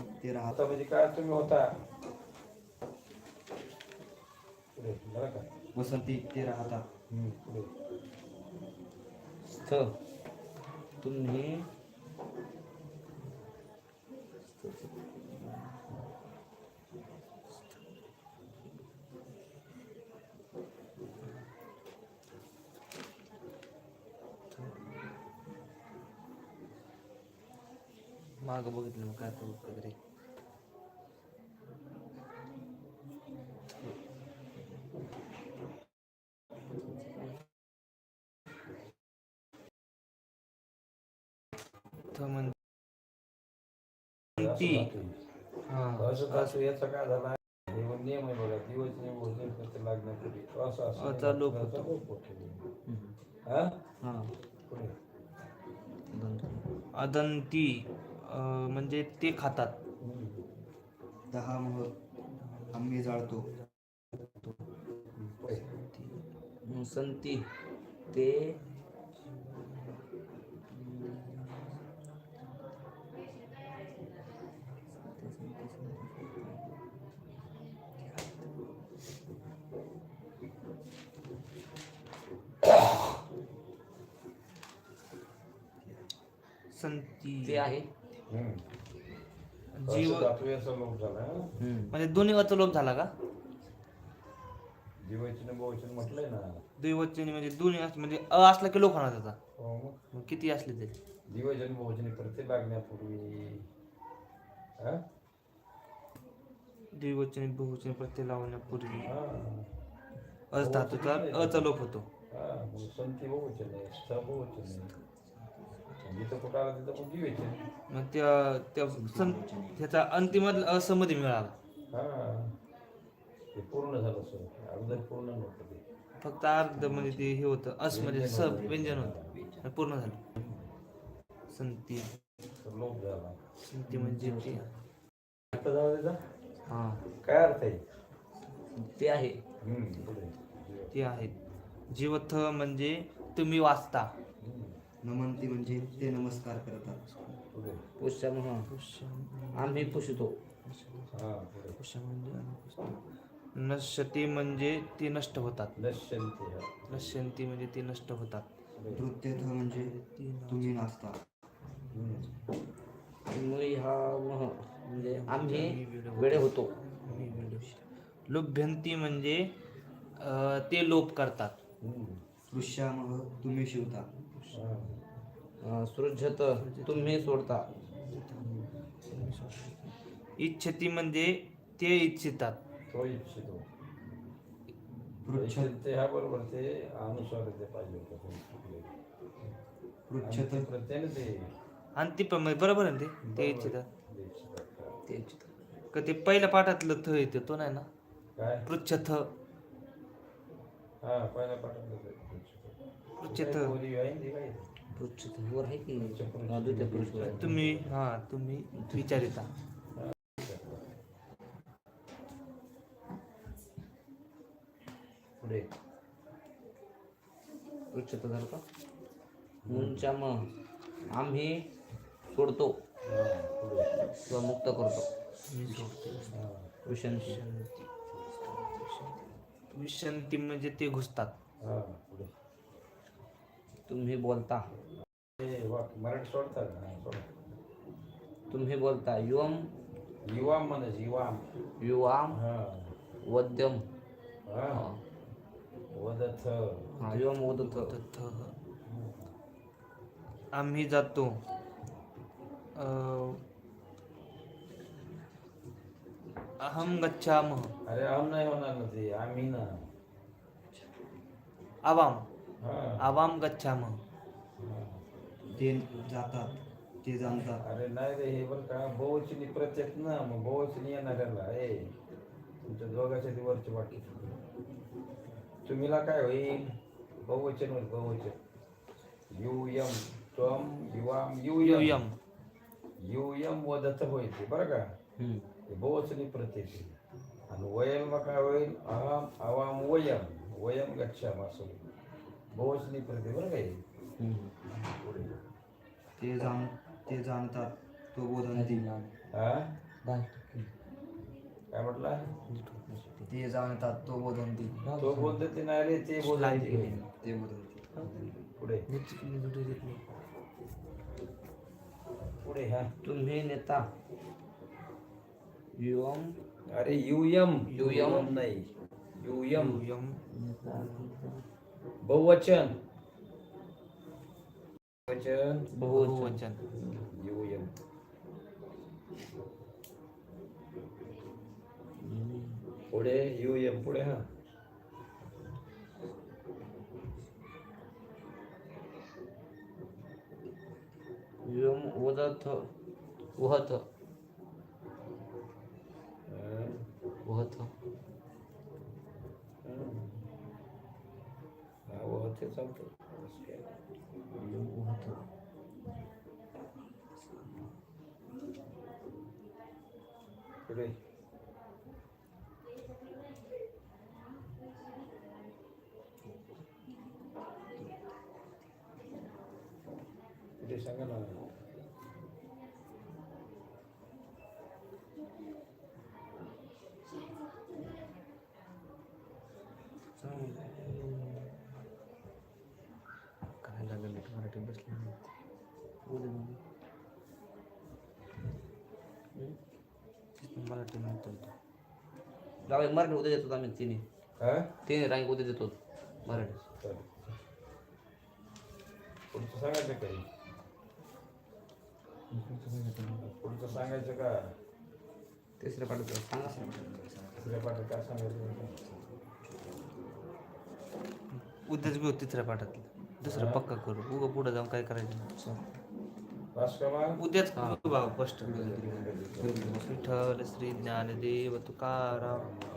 ते राहत म्हणजे काय तुम्ही होता? पुढे बरं का? वसंती ते राहता हम्म, पुढे स्थ तुम्ही माग बघितलं मग काय करू वगैरे. असं याचा काय झाला? नियम आहे बघा. दिवस नियम भोजन करते लागण्यापूर्वी. असं असं अचा लोप अचा होतो. लोप होतो. हम्म. हा? हा. पुढे. अदंती म्हणजे ते खातात. दहा मग आम्ही जाळतो संती ते संती ते आहे. जीव असं धातू याचा लोप झाला? म्हणजे दोन्ही वाचा लोप झाला का? जीवचन बहुवचन म्हटलंय ना. द्विवचनी म्हणजे दोन्ही असले म्हणजे अ असला की लोप होणार त्याचा. हो मग. मग किती असले तरी दिवजन बहुवचनी प्रत्येक लागण्यापूर्वी हा? द्विवचनी बहुवचनी प्रत्यय लावण्यापूर्वी. हा. अच धातूचा अचा लोप होतो. हा, मग संती बहुवचन आहे स्थ बहुवचन आहे जिथं कुठं आलं तिथं पण दिवचन मग त्या त्या सं त्याचा अंतिम असमध्ये मिळाला. हा. ते पूर्ण झालं अगोदर पूर्ण नव्हतं ते. फक्त अर्ध म्हणजे ते हे होतं अस म्हणजे स व्यंजन होतं. पूर्ण झालं. संती. तर लोप झाला. संती म्हणजे ते. आता जाऊ द्या हा. काय अर्थ आहे? ते आहे. हम्म, पुढे. ते आहेत जीवथ म्हणजे तुम्ही वाचता. नमंती म्हणजे ते नमस्कार करतात. पुष्यम हा. आम्ही पुषतो हा म्हणजे. नश्यते म्हणजे ते नष्ट होतात. नश्यंती. नश्यंती म्हणजे ते नष्ट होतात. नृत्यथ म्हणजे तुम्ही नाचता. हा म्हणजे आम्ही वेळे होतो. लुभ्यंती म्हणजे ते लोप करतात. दृश्यामह तुम्ही शिवता. सृजत तुम्ही सोडता. इच्छती म्हणजे ते इच्छितात. तो इच्छितो. पृच्छ ते हा बरोबर ते अनुस्वार ते पाहिजे होतं. पृच्छत आणि ते अंतिम म्हणजे बरोबर आहे ना ते? ते इच्छितात. ते इच्छितात. ते का ते पहिल्या पाठातलं थ येते तो नाही ना? काय? पृच्छथ हा पहिल्या पाठातलं ते वर आहे की. तुम्ही हा तुम्ही विचारिता. पुढे. पृच्छत झालं का? मुंच्या मह आम्ही सोडतो. किंवा मुक्त करतो. हा, विषंती विशंती म्हणजे ते घुसतात. हा, पुढे. तुम्ही बोलता. हे? हा. तुम्ही बोलता. युवम? युवाम म्हणायचं युवाम. युवाम? हा. वद्यम हा. वदथ. हा युवम आम्ही जातो. अहम गच्छामः. अरे आम नाही होणार ना ते. आम्ही ना. आवाम. आवाम गच्छामः. ते जातात ते जाणतात. अरे नाही रे हे बरं का बहुवचनी प्रत्येक ना मग बहुवचनी येणाऱ्याला ए तुमच्या दोघांच्या ती वरची वाटी तुम्हीला काय होईल? बहुवचन होईल बहुवचन यु यम त्वम युवाम यु यम. युयम यु यम वदत होईल ते बरं का. हे बहुवचनी प्रत्येक. आणि वयम काय होईल? अहम अवाम वयम. वयम गच्छाम असं होईल. बहुवचनी प्रत्येक बरं का हे? हम्म. पुढे ते जाण ते जाणतात तो बोधनती हा? काय म्हटला? ते जाणतात तो बोधनती तो बोलतो ते नाही रे ते बोलायचे ते बोधनती पुढे. पुढे हा. तुम्ही नेता. युवम अरे युयम युयम. नाही. यम नेता. बहुवचन वचन बहुवचन बहुवचन युयम पुढे युयम पुढे हा युवम वदथ वहत हा. ते चालतं तसं काय नाही. युवम वहत पुढे पुढे सांगा ना मराठी म्हणतो जाऊ मराठी उद्या देतो आम्ही तिन्ही. हा? तिन्ही रांग उद्या देतो मराठी. चालेल. पुढचं सांगायचं काही पुढचं सांगायचं का? तिसऱ्या पाठाचं सांगा. दुसऱ्या पाठात काय सांगायचं उद्याच घेऊ तिसऱ्या पाठातलं. दुसरं पक्का करू. उगं पुढे जाऊन काय करायचं? नाही. उद्याच भाव फर्स्ट स्पष्ट विठ्ठल श्री ज्ञानदेव तुकाराम.